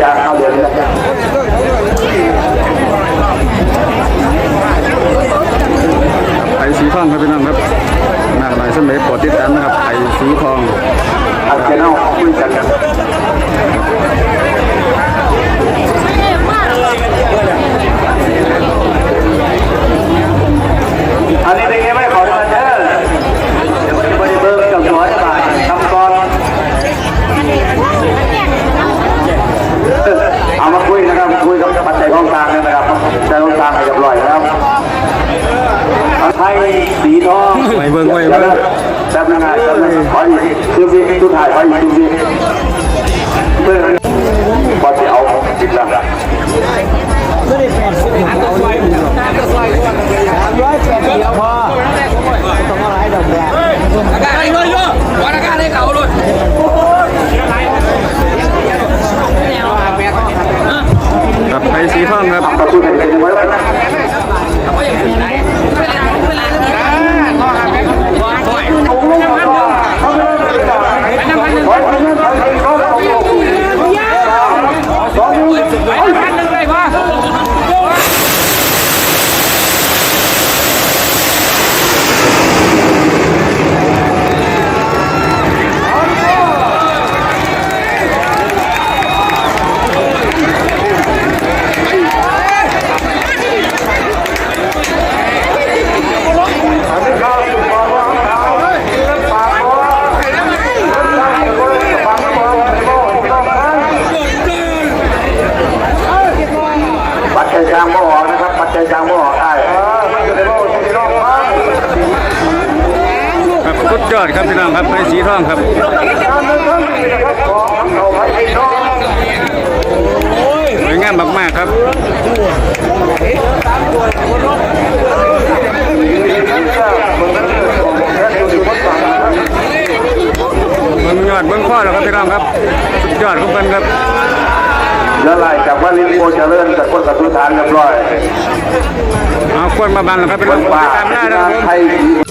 จานเอาเดี๋ยวนี้ไผ่สีทองครับพี่น้องครับมากหน่อยสมัยโปรดติดตามนะครับไผ่สีทองเอาเจ้าคุยกันครับอันนี้เป็นไงไม่ขอทานเด้อเดี๋ยวมันจะไปเบิ่งกับหัวจะบาดทำก่อนเอามาคุยนะครับคุยกับปัจจัยห้องกลางนะครับปัจจัยห้องกลางให้เรียบร้อยนะครับไทยสีทอง ไว้ เบิ่งไว้เบิ่งแซ่บยังไงแซ่บยังไงขออีกคือพี่ทุกถ่ายขออีกคือพี่เพื่อนพอจะเอาจิตละได้เลยโย่วันอากาศให้เขาเลยครับไผ่สีทองครับ ประตูไหนเป็นไว้แล้วนะสองนิ้ว พันหนึ่งเลยพ่อ ปัจจัย กลางบ่ออกนะครับ ปัจจัยกลางบ่ออกได้มันจะได้บ่ที่รอบครับครับสุดยอดครับพี่น้องครับไผ่สีทองครับการเดินทางนะครับของเขาไปให้น้องสวยงามมากๆครับเบิ่งยอดเบิ่งข้อแล้วครับพี่น้องครับสุดยอดของเพิ่นครับ แล้วไล่จากว่าลิ้นโมเจริญจากคนกับทุฐานเรียบร้อยเอาคนมาบันแล้วครับพี่น้องป่าตามหน้าที่นะคงารับนผมไทยสีท